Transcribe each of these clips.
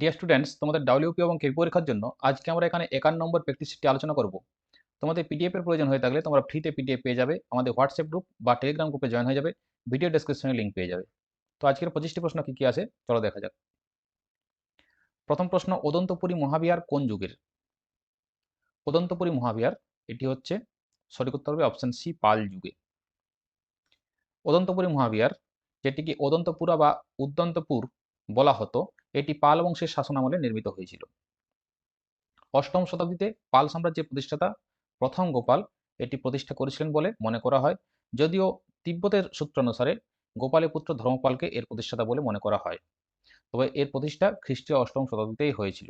Deer students তোমাদের WP এবং KP পরীক্ষার জন্য আজকে আমরা এখানে একান্ন নম্বর প্র্যাকটিস শিটটি আলোচনা করব। তোমাদের পিডিএফ এর প্রয়োজন হয়ে থাকলে তোমরা ফ্রিতে পিডিএফ পেয়ে যাবে, আমাদের হোয়াটসঅ্যাপ গ্রুপ বা টেলিগ্রাম গ্রুপে জয়েন হয়ে যাবে ভিডিও ডেসক্রিপশনে লিঙ্ক পেয়ে যাবে। তো আজকের পঁচিশটি প্রশ্ন কি কি আছে? চলো দেখা যাক। প্রথম প্রশ্ন অদন্তপুরী মহাবিহার কোন যুগের? অদন্তপুরী মহাবিহার, এটি হচ্ছে সঠিক উত্তর হবে অপশন সি পাল যুগে। অদন্তপুরী মহাবিহার, যেটিকে অদন্তপুরা বা উদ্দন্তপুর বলা হতো এটি পাল বংশের শাসনামলে নির্মিত হয়েছিল। অষ্টম শতাব্দীতে পাল সাম্রাজ্যের প্রতিষ্ঠাতা প্রথম গোপাল এটি প্রতিষ্ঠা করেছিলেন বলে মনে করা হয়, যদিও তিব্বতের সূত্রানুসারে গোপালের পুত্র ধর্মপালকে এর প্রতিষ্ঠাতা বলে মনে করা হয়। তবে এর প্রতিষ্ঠা খ্রিস্টীয় অষ্টম শতাব্দীতেই হয়েছিল।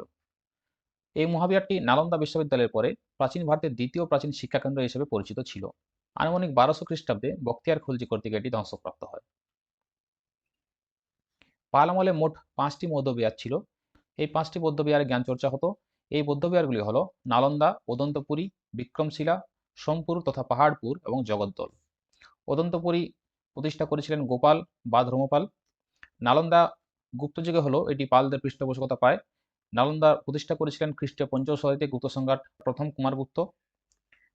এই মহাবিহারটি নালন্দা বিশ্ববিদ্যালয়ের পরে প্রাচীন ভারতের দ্বিতীয় প্রাচীন শিক্ষাকেন্দ্র হিসেবে পরিচিত ছিল। আনুমানিক বারোশো খ্রিস্টাব্দে বক্তিয়ার খুলজি কর্তৃক এটি ধ্বংসপ্রাপ্ত হয়। পাল আমলে মোট পাঁচটি বৌদ্ধবিহার ছিল। এই পাঁচটি বৌদ্ধবিহারে জ্ঞান চর্চা হতো। এই বৌদ্ধবিহারগুলি হলো নালন্দা ওদন্তপুরী বিক্রমশিলা, সোমপুর তথা পাহাড়পুর এবং জগদ্দল। ওদন্তপুরী প্রতিষ্ঠা করেছিলেন গোপাল বা ধর্মপাল। নালন্দা গুপ্তযুগে হলো এটি পালদের পৃষ্ঠপোষকতা পায়। নালন্দা প্রতিষ্ঠা করেছিলেন খ্রিস্টীয় পঞ্চম শতাব্দীতে গুপ্ত সম্রাট প্রথম কুমারগুপ্ত।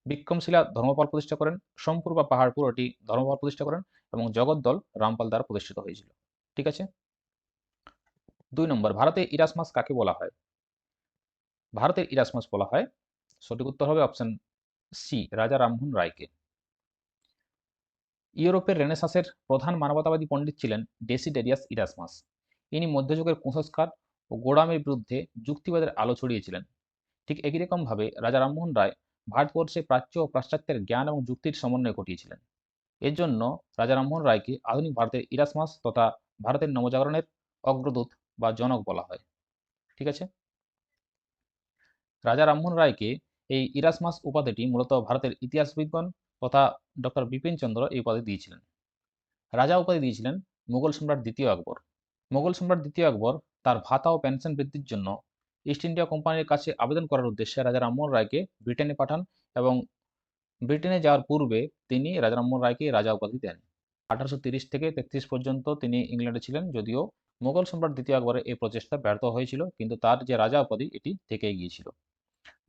বিক্রমশিলা ধর্মপাল প্রতিষ্ঠা করেন। সোমপুর বা পাহাড়পুর এটি ধর্মপাল প্রতিষ্ঠা করেন এবং জগদ্দল রামপাল দ্বারা প্রতিষ্ঠিত হয়েছিল। ঠিক আছে? দুই নম্বর, ভারতে ইরাসমাস কাকে বলা হয়? ভারতের ইরাসমাস বলা হয়। সঠিক উত্তর হবে অপশন সি রাজা রামমোহন রায়কে। ইউরোপের রেনেসাসের প্রধান মানবতাবাদী পণ্ডিত ছিলেন ডেসিডেরিয়াস ইরাসমাস। ইনি মধ্যযুগের কুসংস্কার ও গোড়ামের বিরুদ্ধে যুক্তিবাদের আলো ছড়িয়েছিলেন। ঠিক একই রকমভাবে রাজা রামমোহন রায় ভারতবর্ষে প্রাচ্য ও পাশ্চাত্যের জ্ঞান এবং যুক্তির সমন্বয় ঘটিয়েছিলেন। এর জন্য রাজা রামমোহন রায়কে আধুনিক ভারতের ইরাসমাস তথা ভারতের নবজাগরণের অগ্রদূত বা জনক বলা হয়। ঠিক আছে? রাজা রামমোহন রায়কে এই ইরাসমাস উপাধিটি মূলত ভারতের ইতিহাসবিজ্ঞান তথা ডক্টর বিপিন চন্দ্র এই উপাধি দিয়েছিলেন। রাজা উপাধি দিয়েছিলেন মুঘল সম্রাট দ্বিতীয় আকবর। মুঘল সম্রাট দ্বিতীয় আকবর তার ভাতা ও পেনশন বৃদ্ধির জন্য ইস্ট ইন্ডিয়া কোম্পানির কাছে আবেদন করার উদ্দেশ্যে রাজা রামমোহন রায়কে ব্রিটেনে পাঠান এবং ব্রিটেনে যাওয়ার পূর্বে তিনি রাজা রামমোহন রায়কে রাজা উপাধি দেন। আঠারোশো থেকে তেত্রিশ পর্যন্ত তিনি ইংল্যান্ডে ছিলেন, যদিও মোগল সম্রাট দ্বিতীয় আকবরের এই প্রচেষ্টা ব্যর্থ হয়েছিল, কিন্তু তার যে রাজা উপাধি, এটি থেকেই গিয়েছিল।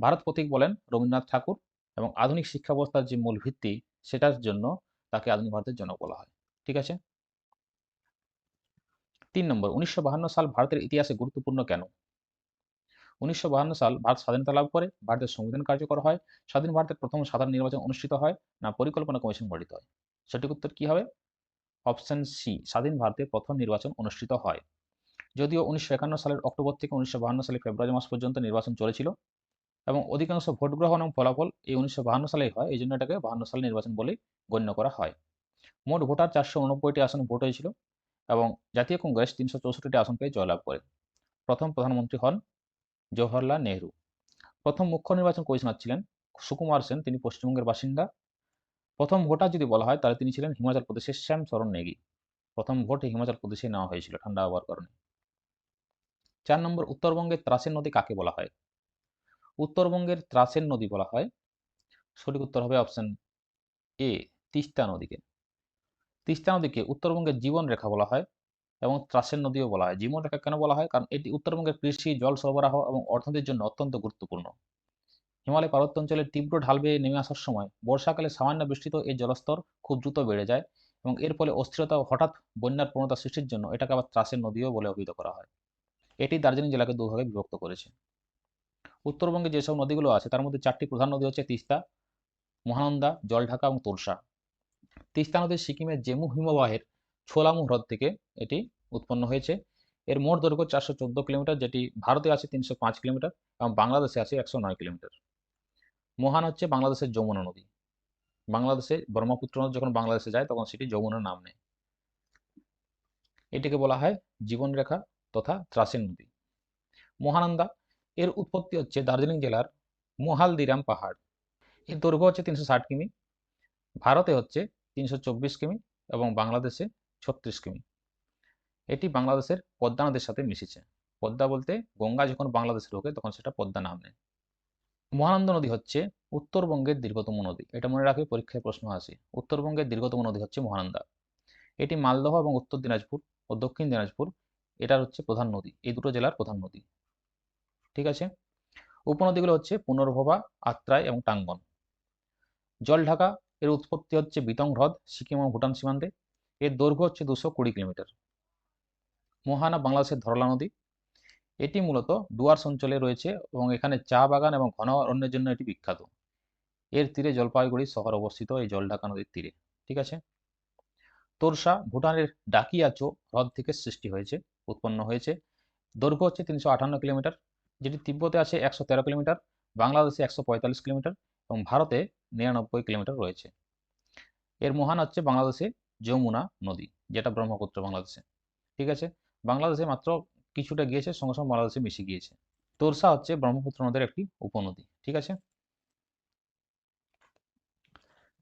ভারত প্রতীক বলেন রবীন্দ্রনাথ ঠাকুর এবং আধুনিক শিক্ষা ব্যবস্থার যে মূল ভিত্তি, সেটার জন্য তাকে আধুনিক ভারতের জনক বলা হয়। ঠিক আছে? তিন নম্বর, উনিশশো সাল ভারতের ইতিহাসে গুরুত্বপূর্ণ কেন? উনিশশো সাল ভারত স্বাধীনতা লাভ করে, ভারতের সংবিধান কার্যকর হয়, স্বাধীন ভারতের প্রথম সাধারণ নির্বাচন অনুষ্ঠিত হয়, না পরিকল্পনা কমিশন গঠিত হয়? সঠিক উত্তর কি হবে? অপশন সি, স্বাধীন ভারতে প্রথম নির্বাচন অনুষ্ঠিত হয়। যদিও উনিশশো একান্ন সালের অক্টোবর থেকে উনিশশো সালের ফেব্রুয়ারি মাস পর্যন্ত নির্বাচন চলেছিল এবং অধিকাংশ ভোট গ্রহণ এবং ফলাফল এই উনিশশো সালেই হয়, এই জন্য এটাকে বাহান্ন সালের নির্বাচন বলে গণ্য করা হয়। মোট ভোটার চারশো উনব্বইটি আসন ভোট হয়েছিল এবং জাতীয় কংগ্রেস তিনশো চৌষট্টিটি আসন পেয়ে জয়লাভ করে। প্রথম প্রধানমন্ত্রী হন জওহরলাল নেহরু। প্রথম মুখ্য নির্বাচন কমিশনার ছিলেন সুকুমার সেন, তিনি পশ্চিমবঙ্গের বাসিন্দা। প্রথম ভোটার যদি বলা হয়, তাহলে তিনি ছিলেন হিমাচল প্রদেশের শ্যাম চরণ নেগি। প্রথম ভোট হিমাচল প্রদেশে নেওয়া হয়েছিল ঠান্ডা আবহাওয়ার কারণে। চার নম্বর, উত্তরবঙ্গের ত্রাসের নদী কাকে বলা হয়? উত্তরবঙ্গের ত্রাসের নদী বলা হয়, সঠিক উত্তর হবে অপশন এ তিস্তা নদীকে। তিস্তা নদীকে উত্তরবঙ্গের জীবন রেখা বলা হয় এবং ত্রাসের নদীও বলা হয়। জীবন রেখা কেন বলা হয়? কারণ এটি উত্তরবঙ্গের কৃষি, জল সরবরাহ এবং অর্থনীতির জন্য অত্যন্ত গুরুত্বপূর্ণ। হিমালয় পার্বত্য অঞ্চলে তীব্র ঢাল বেয়ে নেমে আসার সময় বর্ষাকালে সামান্য বৃষ্টিত এই জলস্তর খুব দ্রুত বেড়ে যায় এবং এর ফলে অস্থিরতা হঠাৎ বন্যার প্রবণতা সৃষ্টির জন্য এটাকে আবার ত্রাসের নদীও বলে অভিহিত করা হয়। এটি দার্জিলিং জেলাকে দুভাগে বিভক্ত করেছে। উত্তরবঙ্গে যেসব নদীগুলো আছে তার মধ্যে চারটি প্রধান নদী হচ্ছে তিস্তা, মহানন্দা, জলঢাকা এবং তোরসা তিস্তা নদী সিকিমের জেমু হিমবাহের ছোলামু হ্রদ থেকে এটি উৎপন্ন হয়েছে। এর মোট দৈর্ঘ্য চারশো চোদ্দ কিলোমিটার, যেটি ভারতে আছে তিনশো পাঁচ কিলোমিটার এবং বাংলাদেশে আছে একশো নয় কিলোমিটার। মহান হচ্ছে বাংলাদেশের যমুনা নদী। বাংলাদেশে ব্রহ্মপুত্র নদী যখন বাংলাদেশে যায়, তখন সেটি যমুনার নাম নেয়। এটিকে বলা হয় জীবনরেখা তথা ত্রাসিন নদী। মহানন্দা, এর উৎপত্তি হচ্ছে দার্জিলিং জেলার মোহালদিরাম পাহাড়। এর দৈর্ঘ্য হচ্ছে তিনশো ষাট কিমি। ভারতে হচ্ছে তিনশো চব্বিশ কিমি এবং বাংলাদেশে ছত্রিশ কিমি। এটি বাংলাদেশের পদ্মা নদীর সাথে মিশেছে। পদ্মা বলতে গঙ্গা যখন বাংলাদেশে ঢোকে, তখন সেটা পদ্মা নাম নেয়। মহানন্দ নদী হচ্ছে উত্তরবঙ্গের দীর্ঘতম নদী। এটা মনে রাখবে, পরীক্ষায় প্রশ্ন আসে। উত্তরবঙ্গের দীর্ঘতম নদী হচ্ছে মহানন্দা। এটি মালদহ এবং উত্তর দিনাজপুর ও দক্ষিণ দিনাজপুর এটার হচ্ছে প্রধান নদী। এই দুটো জেলার প্রধান নদী। ঠিক আছে? উপনদীগুলো হচ্ছে পুনর্ভবা, আত্রাই এবং টাঙ্গন। জলঢাকা এর উৎপত্তি হচ্ছে বিতং হ্রদ, সিকিম এবং ভুটান সীমান্তে। এর দৈর্ঘ্য হচ্ছে দুশো কুড়ি কিলোমিটার। মোহানা বাংলাদেশের ধরলা নদী। এটি মূলত ডুয়ার্স অঞ্চলে রয়েছে এবং এখানে চা বাগান এবং ঘন অরণ্যের জন্য এটি বিখ্যাত। এর তীরে জলপাইগুড়ি শহর অবস্থিত এই জলঢাকা নদীর তীরে, ঠিক আছে? তোরসা ভুটানের ডাকিয়াচো হ্রদ থেকে সৃষ্টি হয়েছে, উৎপন্ন হয়েছে। দৈর্ঘ্য হচ্ছে তিনশো আটান্ন কিলোমিটার, যেটি তিব্বতে আছে একশো তেরো কিলোমিটার, বাংলাদেশে একশো পঁয়তাল্লিশ কিলোমিটার এবং ভারতে নিরানব্বই কিলোমিটার রয়েছে। এর মহান হচ্ছে বাংলাদেশে যমুনা নদী, যেটা ব্রহ্মপুত্র বাংলাদেশে, ঠিক আছে? বাংলাদেশে মাত্র কিছুটা গিয়েছে, সঙ্গে সঙ্গে বাংলাদেশে মিশে গিয়েছে। তোরসা হচ্ছে ব্রহ্মপুত্র নদের একটি উপনদী, ঠিক আছে?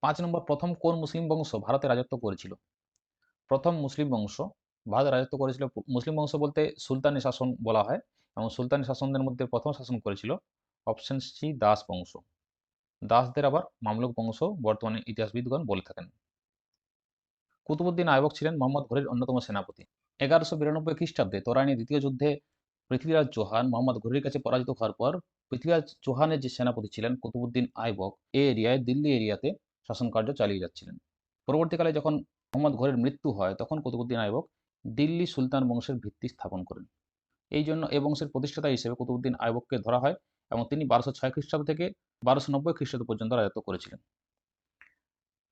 পাঁচ নম্বর, প্রথম কোন মুসলিম বংশ ভারতে রাজত্ব করেছিল? প্রথম মুসলিম বংশ ভারতে রাজত্ব করেছিল মুসলিম বংশ বলতে সুলতানি শাসন বলা হয় এবং সুলতানি শাসনদের মধ্যে প্রথম শাসন করেছিল অপশন সি দাস বংশ। দাসদের আবার মামলুক বংশ বর্তমানে ইতিহাসবিদগণ বলে থাকেন। কুতুবুদ্দিন আয়বক ছিলেন মোহাম্মদ ঘুরির অন্যতম সেনাপতি। এগারোশো বিরানব্বই খ্রিস্টাব্দে তোরানি দ্বিতীয় যুদ্ধে পৃথ্বীরাজ চৌহান, মোহাম্মদ ঘুরির কাছে পরাজিত হওয়ার পর পৃথ্বীরাজ চৌহানের যে সেনাপতি ছিলেন কুতুবুদ্দিন আইবক এই এরিয়ায়, দিল্লি এরিয়াতে শাসনকার্য চালিয়ে যাচ্ছিলেন। পরবর্তীকালে যখন মোহাম্মদ ঘরের মৃত্যু হয়, তখন কুতুবুদ্দিন আইবক দিল্লি সুলতান বংশের ভিত্তি স্থাপন করেন। এই জন্য এই বংশের প্রতিষ্ঠাতা হিসেবে কুতুবুদ্দিন আইবককে ধরা হয় এবং তিনি বারোশো ছয় খ্রিস্টাব্দ থেকে বারোশো নব্বই খ্রিস্টাব্দ পর্যন্ত রাজত্ব করেছিলেন।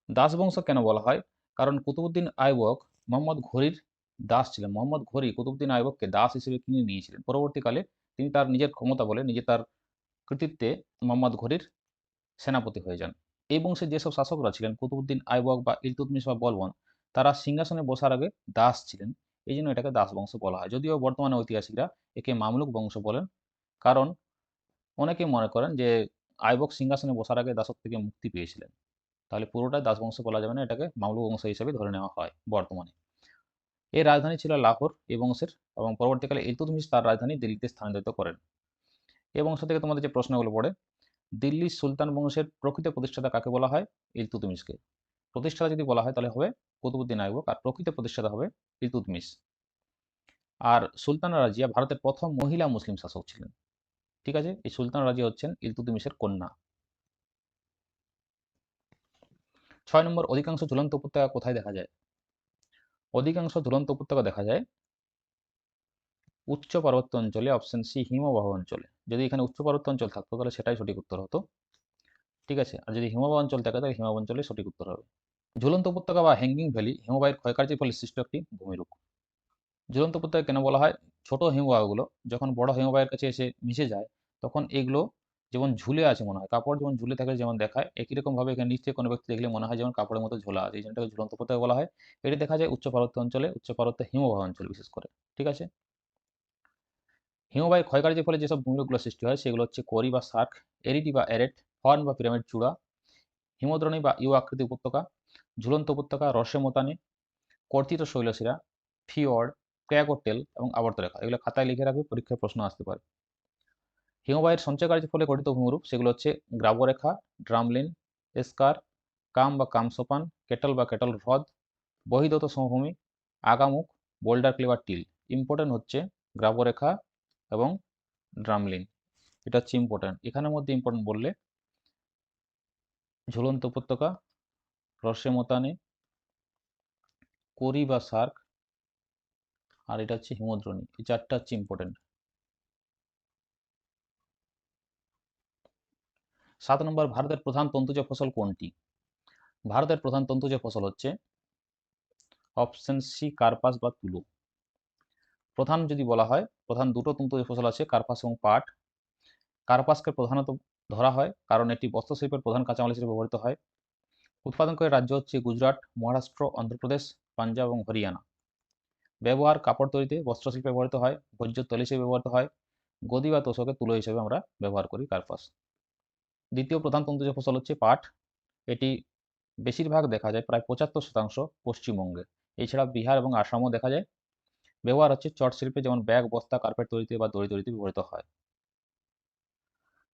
দাস বংশ কেন বলা হয়? কারণ কুতুবুদ্দিন আইবক মোহাম্মদ ঘড়ির দাস ছিলেন, মোহাম্মদ ঘড়ি কুতুবুদ্দিন আইবককে দাস হিসেবে কিনে নিয়েছিলেন। পরবর্তীকালে তিনি তার নিজের ক্ষমতা বলে নিজে তার কৃতিত্বে মোহাম্মদ ঘড়ির সেনাপতি হয়ে যান। এই বংশের যেসব শাসকরা ছিলেন, কুতুবুদ্দিন আইবক বা ইলতুতমিশ বা বলবন তারা সিংহাসনে বসার আগে দাস ছিলেন। এই জন্য এটাকে দাস বংশ বলা হয়। যদিও বর্তমানে ঐতিহাসিকরা একে মামলুক বংশ বলেন। কারণ অনেকে মনে করেন যে আইবক সিংহাসনে বসার আগে দাসত্ব থেকে মুক্তি পেয়েছিলেন। তাহলে পুরোটাই দাস বংশ বলা যাবে না, এটাকে মামলুক বংশ হিসেবে ধরে নেওয়া হয় বর্তমানে। এর রাজধানী ছিল লাহোর এই বংশের এবং পরবর্তীকালে ইলতুতমিশ তার রাজধানী দিল্লিতে স্থানান্তরিত করেন। এই বংশ থেকে তোমাদের যে প্রশ্নগুলো পড়ে, দিল্লি সুলতান বংশের প্রকৃত প্রতিষ্ঠাতা কাকে বলা হয়? ইলতুতমিশকে প্রতিষ্ঠাতা যদি বলা হয় তাহলে হবে কুতুবুদ্দিন আইবক আর প্রকৃত প্রতিষ্ঠাতা হবে ইলতুতমিশ আর সুলতান রাজিয়া ভারতের প্রথম মহিলা মুসলিম শাসক ছিলেন। ঠিক আছে? এই সুলতান রাজিয়া হচ্ছেন ইলতুতমিশের কন্যা। ছয় নম্বর, অধিকাংশ ঝুলন্ত উপত্যকা কোথায় দেখা যায়? অধিকাংশ ঝুলন্ত উপত্যকা দেখা যায় উচ্চ পার্বত্য অঞ্চলে অপশন সি হিমবাহ অঞ্চলে। যদি এখানে উচ্চ পার্বত্য অঞ্চল থাকতো, তাহলে সেটাই সঠিক উত্তর হতো। ঠিক আছে? আর যদি হিমবাহ অঞ্চল থাকে, তাহলে হিমবাহ অঞ্চলে সঠিক উত্তর হবে। ঝুলন্ত উপত্যকা বা হ্যাঙ্গিং ভ্যালি হিমবাহের ক্ষয়কার্যের ফলে সৃষ্ট একটি ভূমিরূপ। ঝুলন্ত উপত্যকা কেন বলা হয়? ছোট হিমবাহগুলো যখন বড় হিমবাহের কাছে এসে মিশে যায়, তখন এগুলো যেমন ঝুলে আছে মনে হয়, কাপড় যেমন ঝুলে থাকে যেমন দেখায়, একই রকম ভাবে এখানে নিচে কোনো ব্যক্তি দেখলে মনে হয় যেমন কাপড়ের মতো ঝোলা আছে, এই জন্যটাকে ঝুলন্ত উপত্যকা বলা হয়। এটি দেখা যায় উচ্চ পার্বত্য অঞ্চলে, উচ্চ পার্বত্য হিমবাহ অঞ্চল বিশেষ করে, ঠিক আছে? হিমবাহের ক্ষয়কার্যের ফলে যেসব ভূমিরূপগুলো সৃষ্টি হয়, সেগুলো হচ্ছে করি বা সার্ক এরিটি বা এরেট হর্ন বা পিরামিড চূড়া, হিমদ্রণী বা ইউ আকৃতি উপত্যকা, ঝুলন্ত উপত্যকা, রসে মোতানি, কর্তিত শৈলশিরা ফিওর্ড ক্র্যাকোটেল এবং আবর্তরেখা, এগুলো খাতায় লিখে রাখবে, পরীক্ষায় প্রশ্ন আসতে পারে। হিমবাহের সঞ্চয়কার্যের ফলে গঠিত ভূমিরূপ, সেগুলো হচ্ছে গ্রাবরেখা ড্রামলিন, এসকার, কাম বা কামসোপান, কেটল বা কেটল হ্রদ বহিদত সমভূমি আগামুখ বোল্ডার ক্লিভার টিল। ইম্পর্টেন্ট হচ্ছে গ্রাবরেখা এবং ড্রামলিন। এটা হচ্ছে ইম্পর্টেন্ট। এখানের মধ্যে ইম্পর্টেন্ট বললে ঝুলন্ত উপত্যকা রসে মোতানে করি বা সার্ক আর এটা হচ্ছে হিমদ্রণী। এই চারটা হচ্ছে ইম্পর্টেন্ট। সাত নম্বর, ভারতের প্রধান তন্তুজ ফসল কোনটি? ভারতের প্রধান তন্তুজ ফসল হচ্ছে অপশন সি, কার্পাস বা তুলো। প্রধান যদি বলা হয়, প্রধান দুটো তন্তুজ ফসল আছে, কার্পাস এবং পাট। কার্পাসকে প্রধানত ধরা হয় কারণ এটি বস্ত্রশিল্পের প্রধান কাঁচামাল হিসেবে ব্যবহৃত হয়। উৎপাদনকারী রাজ্য হচ্ছে গুজরাট, মহারাষ্ট্র, অন্ধ্রপ্রদেশ, পাঞ্জাব এবং হরিয়ানা। ব্যবহার কাপড় তৈরিতে বস্ত্রশিল্পে ব্যবহৃত হয় ভোজ্য তৈল হিসেবে ব্যবহৃত হয়, গদি বা তোষকে তুলো হিসেবে আমরা ব্যবহার করি কার্পাস। দ্বিতীয় প্রধান তন্তুজ ফসল হচ্ছে পাট, এটি বেশিরভাগ দেখা যায় প্রায় পঁচাত্তর শতাংশ পশ্চিমবঙ্গে। এছাড়া বিহার এবং আসামও দেখা যায়। ব্যবহার হচ্ছে চট শিল্পে যেমন ব্যাগ, বস্তা, কার্পেট তৈরিতে বা দড়ি তৈরিতে ব্যবহৃত হয়।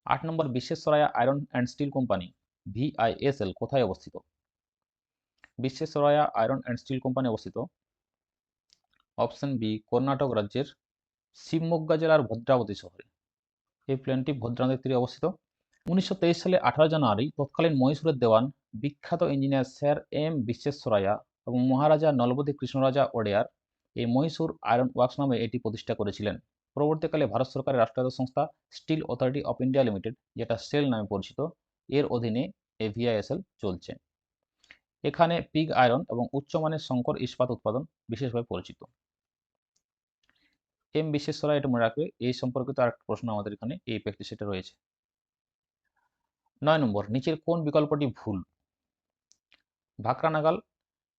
আট নম্বর বিশ্বেশ্বরায়া iron and steel company, VISL, কোথায় অবস্থিত? বিশ্বেশ্বরায়া আয়রন অ্যান্ড স্টিল কোম্পানি অবস্থিত। অপশন বি, কর্ণাটক রাজ্যের শিবমোগ্গা জেলার ভদ্রাবতী শহরে। এই প্লেনটি ভদ্রানদীর তীরে অবস্থিত। উনিশশো তেইশ সালে আঠারো জানুয়ারি তৎকালীন মহীশূরের দেওয়ান বিখ্যাত ইঞ্জিনিয়ার স্যার এম বিশ্বেশ্বরায়া এবং মহারাজা নলবতী কৃষ্ণরাজা ওডেয়ার এই মহীশূর আয়রন ওয়ার্কস নামে এটি প্রতিষ্ঠা করেছিলেন। পরবর্তীকালে ভারত সরকারের রাষ্ট্রায়ত্ত সংস্থা steel authority of India limited, যেটা সেল নামে পরিচিত, এর অধীনে এই ভিআইএসএল চলছে। এখানে পিগ আয়রন এবং উচ্চমানের সংকর ইস্পাত উৎপাদন বিশেষভাবে পরিচিত। এম বিশ্বেশ্বরায়, এটা মনে রাখবে, এই সম্পর্কিত আরেকটা প্রশ্ন আমাদের এখানে, এই প্র্যাকটিস সেটা রয়েছে। নয় নম্বর, নিচের কোন বিকল্পটি ভুল? ভাকরা নাগাল,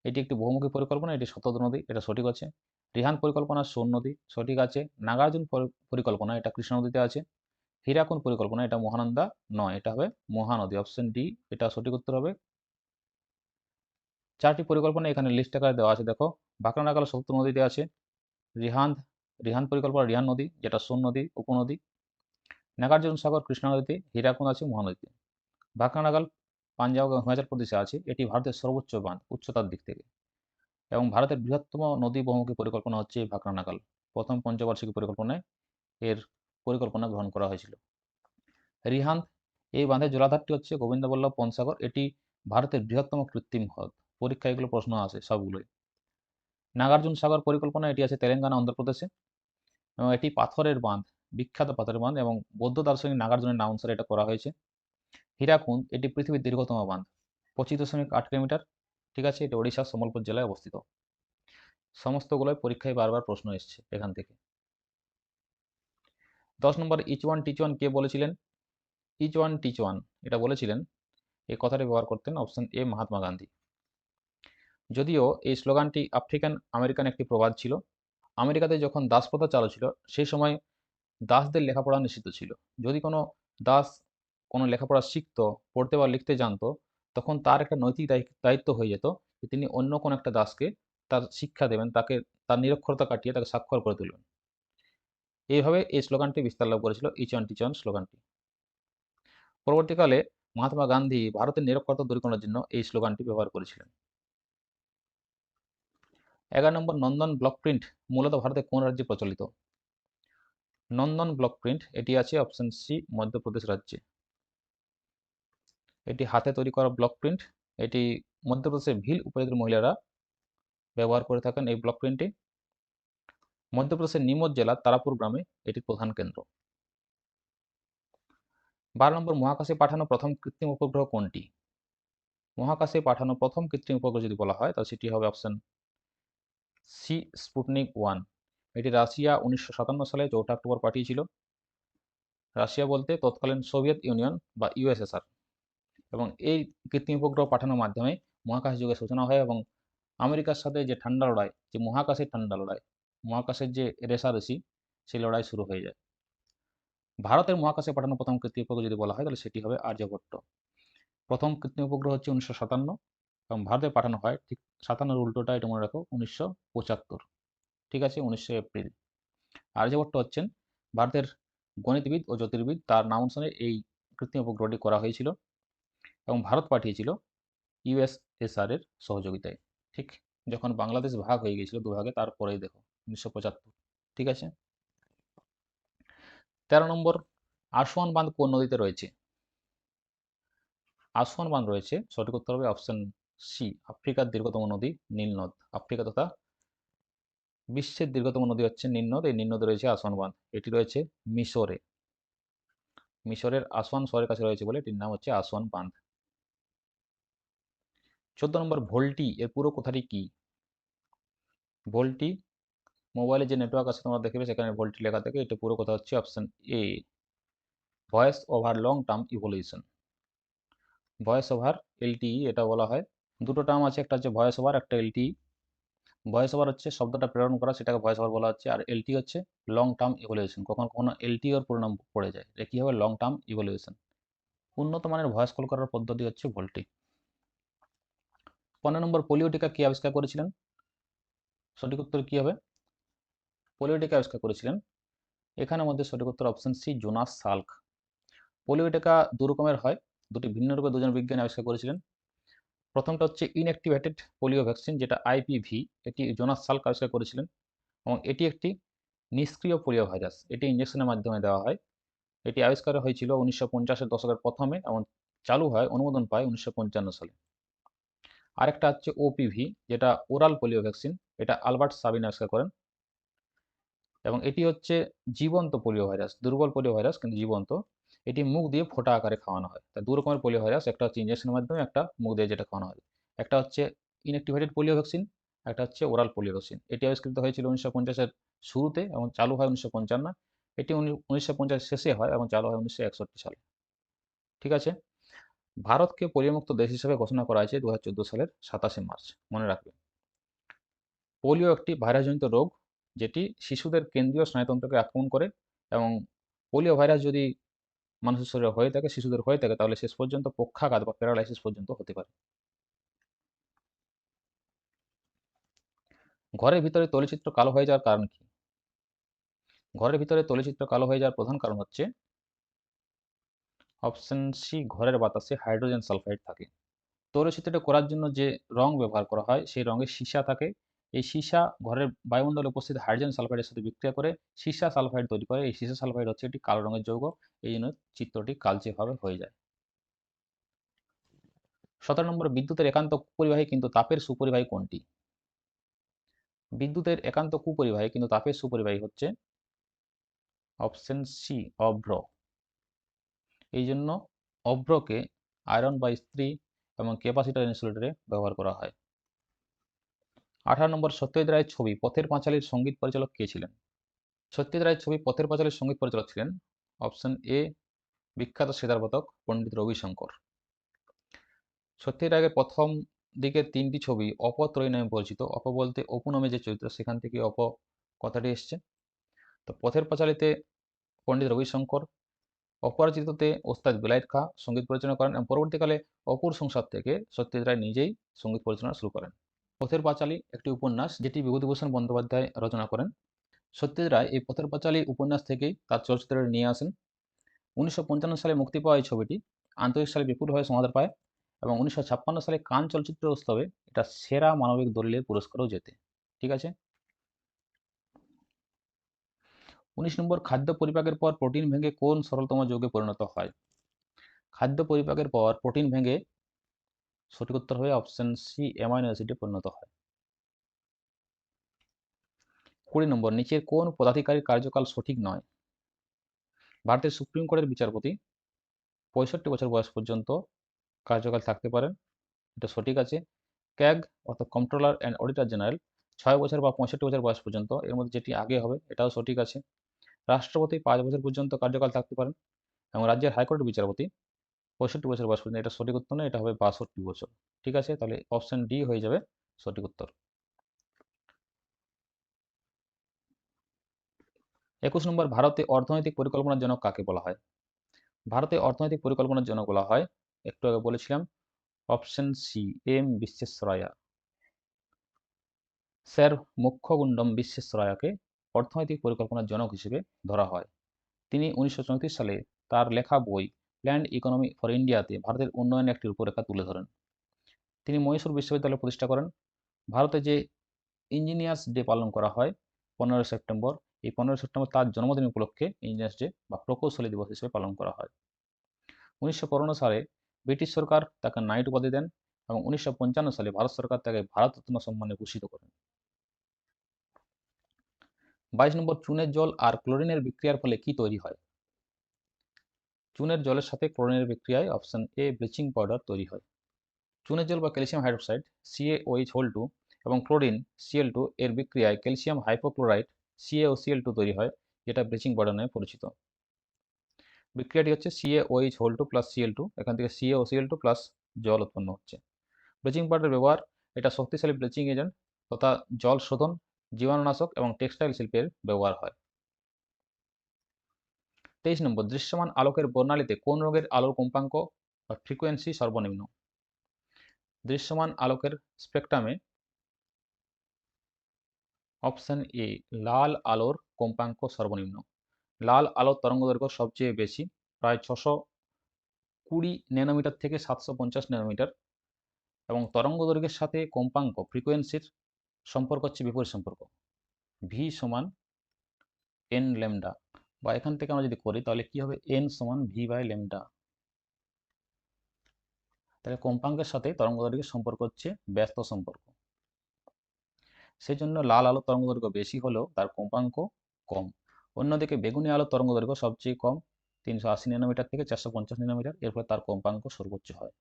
এটি একটি বহুমুখী পরিকল্পনা, এটি শতদ নদী, এটা সঠিক আছে। রিহান পরিকল্পনা, সোন নদী, সঠিক আছে। নাগার্জুন পরিকল্পনা, এটা কৃষ্ণ নদীতে আছে। হীরাকুন পরিকল্পনা, এটা মহানন্দা নয়, এটা হবে মহানদী অপশন ডি এটা সঠিক উত্তর হবে। চারটি পরিকল্পনা এখানে লিস্ট আকারে দেওয়া আছে, দেখো। বাঁকড়া নাগাল সত্য নদীতে আছে। রিহান রিহান পরিকল্পনা, রিহান নদী, যেটা সোন নদী, উপনদী। নাগার্জুন সাগর, কৃষ্ণা নদীতে হীরাকুন আছে, মহানদীতে। বাঁকড়া নাগাল পাঞ্জাব এবং হিমাচল প্রদেশে আছে। এটি ভারতের সর্বোচ্চ বাঁধ, উচ্চতার দিক থেকে। এবং ভারতের বৃহত্তম নদী বহুমুখী পরিকল্পনা হচ্ছে ভাকরা নাগাল প্রথম পঞ্চবার্ষিকী পরিকল্পনায় এর পরিকল্পনা গ্রহণ করা হয়েছিল। রিহান্দ এই বাঁধের জলাধারটি হচ্ছে গোবিন্দবল্লভ পনসাগর এটি ভারতের বৃহত্তম কৃত্রিম হ্রদ। পরীক্ষায় এগুলো প্রশ্ন আছে সবগুলোই। নাগার্জুন সাগর পরিকল্পনা, এটি আছে তেলেঙ্গানা, অন্ধ্রপ্রদেশে। এবং এটি পাথরের বাঁধ, বিখ্যাত পাথরের বাঁধ এবং বৌদ্ধ দার্শনিক নাগার্জুনের নাম অনুসারে এটা করা হয়েছে। হীরাকুন্দ এটি পৃথিবীর দীর্ঘতম বাঁধ, পঁচিশ দশমিক আট কিলোমিটার, ঠিক আছে? এটি ওড়িশার সম্বলপুর জেলায় অবস্থিত। সমস্তগুলোই পরীক্ষায় বারবার প্রশ্ন এসছে এখান থেকে। দশ নম্বর, ইচ ওয়ান টিচ ওয়ান কে বলেছিলেন? ইচ ওয়ান টিচ ওয়ান, এটা বলেছিলেন এই কথাটি ব্যবহার করতেন অপশন এ, মহাত্মা গান্ধী। যদিও এই স্লোগানটি আফ্রিকান, আমেরিকান একটি প্রবাদ ছিল, আমেরিকাতে যখন দাসপ্রথা চালু ছিল, সেই সময় দাসদের লেখাপড়া নিষিদ্ধ ছিল। যদি কোনো দাস কোনো লেখাপড়া শিখতো, পড়তে বা লিখতে জানতো, তখন তার একটা নৈতিক দায়িত্ব হয়ে যেত যে তিনি অন্য কোনো একটা দাসকে তার শিক্ষা দেবেন, তাকে তার নিরক্ষরতা কাটিয়ে তাকে স্বাক্ষর করে তুলবেন। এইভাবে এই স্লোগানটি বিস্তার লাভ করেছিল ইচন টিচন স্লোগানটি। পরবর্তীকালে মহাত্মা গান্ধী ভারতের নিরক্ষরতা দূরীকরণের জন্য এই স্লোগানটি ব্যবহার করেছিলেন। এগারো নম্বর নন্দন ব্লক প্রিন্ট মূলত ভারতে কোন রাজ্যে প্রচলিত? নন্দন ব্লক প্রিন্ট, এটি আছে অপশন সি মধ্যপ্রদেশ রাজ্যে। এটি হাতে তৈরি করা ব্লক প্রিন্ট এটি মধ্যপ্রদেশের ভিল উপজাতির মহিলারা ব্যবহার করে থাকেন এই ব্লক প্রিন্টটি মধ্যপ্রদেশের নিমজ জেলার তারাপুর গ্রামে এটি প্রধান কেন্দ্র। বারো নম্বর, মহাকাশে পাঠানো প্রথম কৃত্রিম উপগ্রহ কোনটি? মহাকাশে পাঠানো প্রথম কৃত্রিম উপগ্রহ যদি বলা হয়, তাহলে সেটি হবে অপশন সি স্পুটনিক ওয়ান এটি রাশিয়া উনিশশো সাতান্ন সালে চৌঠা অক্টোবর পাঠিয়েছিল। রাশিয়া বলতে তৎকালীন সোভিয়েত ইউনিয়ন বা ইউএসএসআর এবং এই কৃত্রিম উপগ্রহ পাঠানোর মাধ্যমে মহাকাশ যুগের সূচনা হয় এবং আমেরিকার সাথে যে ঠান্ডা লড়াই, যে মহাকাশের ঠান্ডা লড়াই, মহাকাশের যে রেসারেসি সেই লড়াই শুরু হয়ে যায়। ভারতের মহাকাশে পাঠানো প্রথম কৃত্রিম উপগ্রহ যদি বলা হয়, তাহলে সেটি হবে আর্যভট্ট। প্রথম কৃত্রিম উপগ্রহ হচ্ছে উনিশশো সাতান্ন এবং ভারতে পাঠানো হয় ঠিক সাতান্নর উল্টোটা, এটা মনে রাখো, উনিশশো পঁচাত্তর। ঠিক আছে উনিশশো এপ্রিল। আর্যভট্ট হচ্ছেন ভারতের গণিতবিদ ও জ্যোতির্বিদ। তার নাম অনুসারে এই কৃত্রিম উপগ্রহটি করা হয়েছিল। এবং ভারত পাঠিয়েছিল ইউএসএসআর এর সহযোগিতায়। ঠিক? যখন বাংলাদেশ ভাগ হয়ে গিয়েছিল দুভাগে তারপরেই দেখো, উনিশশো পঁচাত্তর। ঠিক আছে? তেরো নম্বর আসওয়ান বাঁধ কোন নদীতে রয়েছে? আসওয়ান বাঁধ রয়েছে, সঠিক উত্তর হবে অপশন সি, আফ্রিকার দীর্ঘতম নদী নীল নদ। আফ্রিকা তথা বিশ্বের দীর্ঘতম নদী হচ্ছে নীল নদ। এই নীল রয়েছে আসওয়ান বাঁধ। এটি রয়েছে মিশরে। মিশরের আসওয়ান শহরের কাছে রয়েছে বলে এটির নাম হচ্ছে আসওয়ান বাঁধ। চোদ্দ নম্বর ভোল্টি এর পুরো কথাটি কি? ভোল্টি মোবাইলে যে নেটওয়ার্ক আছে তোমরা দেখবে সেখানে ভোল্টি লেখা থাকে এটা পুরো কথা হচ্ছে অপশন এ voice over long term evolution voice over LTE এটা বলা হয়। দুটো টার্ম আছে, একটা হচ্ছে ভয়েস ওভার একটা এলটিই ভয়েস ওভার হচ্ছে শব্দটা প্রেরণ করা, সেটাকে ভয়েস ওভার বলা হচ্ছে, আর এলটি হচ্ছে লং টার্ম ইভলিউশন কখনো কখনো এলটি ওর পুরো নাম পড়ে যায়। এটা কী হবে? লং টার্ম ইভলিউশন উন্নত মানের ভয়েস কল করার পদ্ধতি হচ্ছে ভোল্টি পনেরো নম্বর পোলিও টিকা কে আবিষ্কার করেছিলেন? সঠিক উত্তর কী হবে? পোলিও টিকা আবিষ্কার করেছিলেন। এখানের মধ্যে সঠিক উত্তর option C Jonas Salk polio টিকা দু রকমের হয়, দুটি ভিন্ন রূপে দুজন বিজ্ঞানী আবিষ্কার করেছিলেন। প্রথমটা হচ্ছে ইনঅ্যাক্টিভেটেড পোলিও ভ্যাকসিন যেটা আইপিভি এটি জোনাস সাল্ক আবিষ্কার করেছিলেন। এবং এটি একটি নিষ্ক্রিয় পোলিও ভাইরাস এটি ইঞ্জেকশনের মাধ্যমে দেওয়া হয়। এটি আবিষ্কার হয়েছিল উনিশশো পঞ্চাশের দশকের প্রথমে এবং চালু হয়, অনুমোদন পায় উনিশশো পঞ্চান্ন সালে। আরেকটা হচ্ছে ওপিভি যেটা ওরাল পোলিও ভ্যাকসিন এটা আলবার্ট সাবিন আবিষ্কার করেন। এবং এটি হচ্ছে জীবন্ত পোলিও ভাইরাস দুর্বল পোলিও ভাইরাস কিন্তু জীবন্ত। এটি মুখ দিয়ে ফোটা আকারে খাওয়ানো হয়। তা দু রকমের পোলিও ভাইরাস একটা হচ্ছে ইঞ্জেকশনের মাধ্যমে, একটা মুখ দিয়ে যেটা খাওয়ানো হয়। একটা হচ্ছে ইনঅ্যাক্টিভেটেড পোলিও ভ্যাকসিন একটা হচ্ছে ওরাল পোলিও ভ্যাকসিন এটি আবিষ্কৃত হয়েছিল উনিশশো পঞ্চাশের শুরুতে এবং চালু হয় উনিশশো পঞ্চান্ন। এটি উনিশশো পঞ্চাশ শেষে হয় এবং চালু হয় উনিশশো একষট্টি সালে। ঠিক আছে? ভারতকে পোলিওমুক্ত দেশ হিসেবে ঘোষণা করা হয়েছে দু হাজার চোদ্দ সালের সাতাশে মার্চ। মনে রাখবেন। পোলিও একটি ভাইরাসজনিত রোগ, যেটি শিশুদের কেন্দ্রীয় স্নায়ুতন্ত্রকে আক্রমণ করে এবং পোলিও ভাইরাস যদি মানুষের শরীরে হয়ে থাকে, শিশুদের হয়ে থাকে, তাহলে শেষ পর্যন্ত পক্ষাঘাত বা প্যারালাইসিস পর্যন্ত হতে পারে। ঘরের ভিতরে তলিচিত্র কালো হয়ে যাওয়ার কারণ কি? ঘরের ভিতরে তলিচিত্র কালো হয়ে যাওয়ার প্রধান কারণ হচ্ছে অপশন সি ঘরের বাতাসে হাইড্রোজেন সালফাইড থাকে। তৈলচিত্রটা করার জন্য যে রং ব্যবহার করা হয়, সেই রঙে সীসা থাকে। এই সীসা ঘরের বায়ুমণ্ডলে উপস্থিত হাইড্রোজেন সালফাইডের সাথে বিক্রিয়া করে সীসা সালফাইড তৈরি করে। এই সীসা সালফাইড হচ্ছে একটি কালো রঙের যৌগ। এই জন্য চিত্রটি কালচেভাবে হয়ে যায়। সতেরো নম্বর, বিদ্যুতের একান্ত কুপরিবাহী কিন্তু তাপের সুপরিবাহী কোনটি? বিদ্যুতের একান্ত কুপরিবাহী কিন্তু তাপের সুপরিবাহী হচ্ছে অপশন সি, অভ্র। এই জন্য অভ্রকে আয়রন বা স্ত্রী এবং ক্যাপাসিটার ইনসুলেটরে ব্যবহার করা হয়। আঠারো নম্বর সত্যজিৎ রায়ের ছবি পথের পাঁচালীর সংগীত পরিচালক কে ছিলেন? সত্যজিৎ রায়ের ছবি পথের পাঁচালীর সংগীত পরিচালক ছিলেন অপশন এ বিখ্যাত সেতারবাদক পণ্ডিত রবিশঙ্কর। সত্যজিৎ রায়ের প্রথম দিকের তিনটি ছবি অপত্রয়ী নামে পরিচিত, অপ বলতে অপু নামে যে চরিত্র, সেখান থেকে অপ কথাটি এসছে। তো পথের পাঁচালীতে পণ্ডিত রবিশঙ্কর অপরাজিততে ওস্তাদ বিলাইত খা সংগীত পরিচালনা করেন এবং পরবর্তীকালে অপুর সংসার থেকে সত্যজিৎ রায় নিজেই সংগীত পরিচালনা শুরু করেন। পথের পাঁচালী একটি উপন্যাস যেটি বিভূতিভূষণ বন্দ্যোপাধ্যায় রচনা করেন। সত্যজিৎ রায় এই পথের পাঁচালী উপন্যাস থেকেই তার চলচ্চিত্রে নিয়ে আসেন। উনিশশো পঞ্চান্ন সালে মুক্তি পাওয়া এই ছবিটি আন্তরিক সালে বিপুলভাবে সমাধান পায় এবং উনিশশো ছাপ্পান্ন সালে কান চলচ্চিত্র উৎসবে এটা সেরা মানবিক দলিলের পুরস্কারও জেতে। ঠিক আছে? উনিশ নম্বর খাদ্য পরিপাকের পর প্রোটিন ভেঙে কোন সরলতম যৌগে পরিণত হয়? খাদ্য পরিপাকের পর প্রোটিন ভেঙে সঠিক উত্তর হবে অপশন সি অ্যামাইনো অ্যাসিডে পরিণত হয়। কুড়ি নম্বর, নিচের কোন পদাধিকারীর কার্যকাল সঠিক নয়? ভারতের সুপ্রিম কোর্টের বিচারপতি পঁয়ষট্টি বছর বয়স পর্যন্ত কার্যকাল থাকতে পারেন, এটা সঠিক আছে। ক্যাগ অর্থাৎ কন্ট্রোলার অ্যান্ড অডিটর জেনারেল ছয় বছর বা পঁয়ষট্টি বছর বয়স পর্যন্ত, এর মধ্যে যেটি আগে হবে, এটাও সঠিক আছে। রাষ্ট্রপতি পাঁচ বছর পর্যন্ত কার্যকাল থাকতে পারেন এবং রাজ্যের হাইকোর্টের বিচারপতি পঁয়ষট্টি বছর বয়স পর্যন্ত এটা সঠিক উত্তর নয়, এটা হবে বাষট্টি বছর। ঠিক আছে? তাহলে অপশন ডি হয়ে যাবে সঠিক উত্তর। একুশ নম্বর, ভারতে অর্থনৈতিক পরিকল্পনার জনক কাকে বলা হয়? ভারতে অর্থনৈতিক পরিকল্পনার জনক বলা হয়, একটু আগে বলেছিলাম অপশন সি এম বিশ্বেশ্বরায়া। স্যার মুখ্য মুখ্যগুণ্ডম বিশ্বেশ্বরায়াকে অর্থনৈতিক পরিকল্পনার জনক হিসেবে ধরা হয়। তিনি উনিশশো চৌত্রিশ সালে তার লেখা বই প্ল্যান্ড ইকোনমি ফর ইন্ডিয়াতে ভারতের উন্নয়নের একটি রূপরেখা তুলে ধরেন। তিনি মহীশূর বিশ্ববিদ্যালয় প্রতিষ্ঠা করেন। ভারতে যে ইঞ্জিনিয়ার্স ডে পালন করা হয় পনেরোই সেপ্টেম্বর, এই পনেরোই সেপ্টেম্বর তার জন্মদিন উপলক্ষে ইঞ্জিনিয়ার্স ডে বা প্রকৌশলী দিবস হিসেবে পালন করা হয়। উনিশশো পনেরো সালে ব্রিটিশ সরকার তাকে নাইট উপাধি দেন এবং উনিশশো পঞ্চান্ন সালে ভারত সরকার তাকে ভারতরত্ন সম্মানে ভূষিত করেন। বাইশ নম্বর চুনের জল আর ক্লোরিনের বিক্রিয়ার ফলে কি তৈরি হয়? চুনের জলের সাথে ক্লোরিনের বিক্রিয়ায় অপশন এ ব্লিচিং পাউডার তৈরি হয়। চুনের জল বা calcium hydroxide CaOH whole two এবং ক্লোরিন সিএল টু এর বিক্রিয়ায় calcium hypochloride CaO Cl two তৈরি হয়, যেটা ব্লিচিং পাউডার নামে পরিচিত। বিক্রিয়াটি হচ্ছে CaOH whole two plus Cl two এখান থেকে সিএও সিএল টু প্লাস জল উৎপন্ন হচ্ছে। ব্লিচিং পাউডার ব্যবহার, এটা শক্তিশালী ব্লিচিং এজেন্ট তথা জল শোধন জীবাণুনাশক এবং টেক্সটাইল শিল্পের ব্যবহার হয়। তেইশ নম্বর, দৃশ্যমান আলোকের বর্ণালীতে কোন রোগের আলোর কম্পাঙ্ক বা ফ্রিকোয়েন্সি সর্বনিম্ন? দৃশ্যমান আলোকের স্পেকট্রামে অপশন এ লাল আলোর কম্পাঙ্ক সর্বনিম্ন। লাল আলোর তরঙ্গদৈর্ঘ্য সবচেয়ে বেশি, প্রায় ছশো কুড়ি ন্যানোমিটার থেকে সাতশো পঞ্চাশ ন্যানোমিটার এবং তরঙ্গ দৈর্ঘ্যের সাথে কম্পাঙ্ক ফ্রিকোয়েন্সির সম্পর্ক হচ্ছে বিপরীত সম্পর্ক। ভি সমান এন ল্যামডা বা এখান থেকে আমরা যদি করি তাহলে কি হবে? এন সমান ভি বাই ল্যামডা তাহলে কম্পাঙ্কের সাথে তরঙ্গদৈর্ঘ্যের সম্পর্ক হচ্ছে ব্যস্ত সম্পর্ক। সেই জন্য লাল আলো তরঙ্গদৈর্ঘ্য বেশি হলেও তার কম্পাঙ্ক কম। অন্যদিকে বেগুনি আলো তরঙ্গদৈর্ঘ্য সবচেয়ে কম, তিনশো আশি ন্যানোমিটার থেকে চারশো পঞ্চাশ ন্যানোমিটার। এর ফলে তার কম্পাঙ্ক সর্বোচ্চ হয়।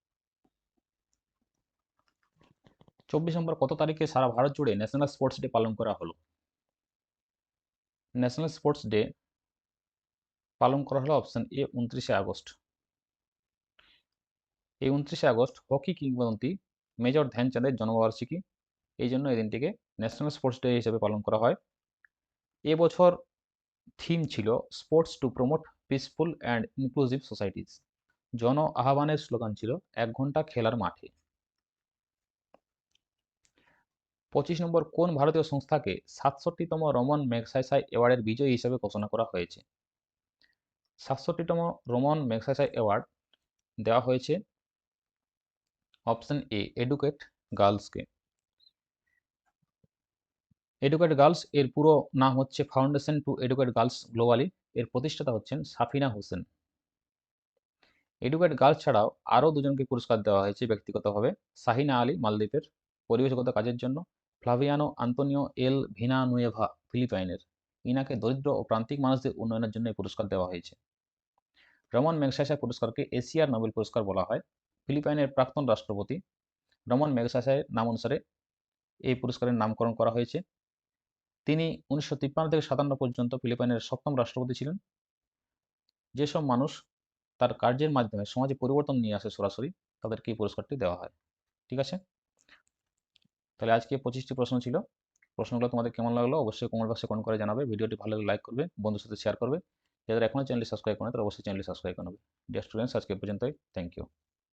চব্বিশ নম্বর কত তারিখে সারা ভারত জুড়ে ন্যাশনাল স্পোর্টস ডে পালন করা হলো? ন্যাশনাল স্পোর্টস ডে পালন করা হলো অপশন এ উনত্রিশে আগস্ট। এই উনত্রিশে আগস্ট হকি কিংবদন্তি মেজর ধ্যানচাঁদের জন্মবার্ষিকী, এই জন্য এই দিনটিকে ন্যাশনাল স্পোর্টস ডে হিসেবে পালন করা হয়। এবছর থিম ছিল sports to promote peaceful and inclusive societies জন আহ্বানের স্লোগান ছিল, এক ঘণ্টা খেলার মাঠে। পঁচিশ নম্বর, কোন ভারতীয় সংস্থাকে সাতষট্টিতম রমন ম্যাগসাইসাই অ্যাওয়ার্ডের বিজয়ী হিসেবে ঘোষণা করা হয়েছে? সাতষট্টিতম রোমন ম্যাগসাইসাই অ্যাওয়ার্ড দেওয়া হয়েছে অপশন এ, এডুকেট গার্লসকে। এডুকেট গার্লস এর পুরো নাম হচ্ছে foundation to educate girls globally, এর প্রতিষ্ঠাতা হচ্ছেন সাফিনা হোসেন। এডুকেট গার্লস ছাড়াও আরও দুজনকে পুরস্কার দেওয়া হয়েছে ব্যক্তিগতভাবে সাহিনা আলী মালদ্বীপের। পরিবেশগত কাজের জন্য ফ্লাভিয়ানো, আন্তোনিও, এল ভিনা নুয়েভা ফিলিপাইনের ইনাকে দরিদ্র ও প্রান্তিক মানুষদের উন্নয়নের জন্য পুরস্কার দেওয়া হয়েছে। রমন ম্যাগসাসা পুরস্কারকে এশিয়ার নোবেল পুরস্কার বলা হয়। ফিলিপাইনের প্রাক্তন রাষ্ট্রপতি রমন ম্যাগসাসায়ের নাম অনুসারে এই পুরস্কারের নামকরণ করা হয়েছে। তিনি উনিশশো তিপ্পান্ন থেকে সাতান্ন পর্যন্ত ফিলিপাইনের সপ্তম রাষ্ট্রপতি ছিলেন। যেসব মানুষ তার কার্যের মাধ্যমে সমাজে পরিবর্তন নিয়ে আসে সরাসরি তাদেরকে এই পুরস্কারটি দেওয়া হয়। ঠিক আছে? তাহলে আজকে পঁচিশটি প্রশ্ন ছিল। প্রশ্নগুলো তোমাদের কেমন লাগল অবশ্যই কমেন্ট বক্সে কমেন্ট করে জানাবে। ভিডিওটি ভালো লাইক করবে বন্ধুর সাথে শেয়ার করবে। যাদের এখনও চ্যানেলটি সাবস্ক্রাইব করে তারা অবশ্যই চ্যানেলটি সাবস্ক্রাইব করে নেবে। ডিয়ার স্টুডেন্টস আজকে পর্যন্তই। Thank you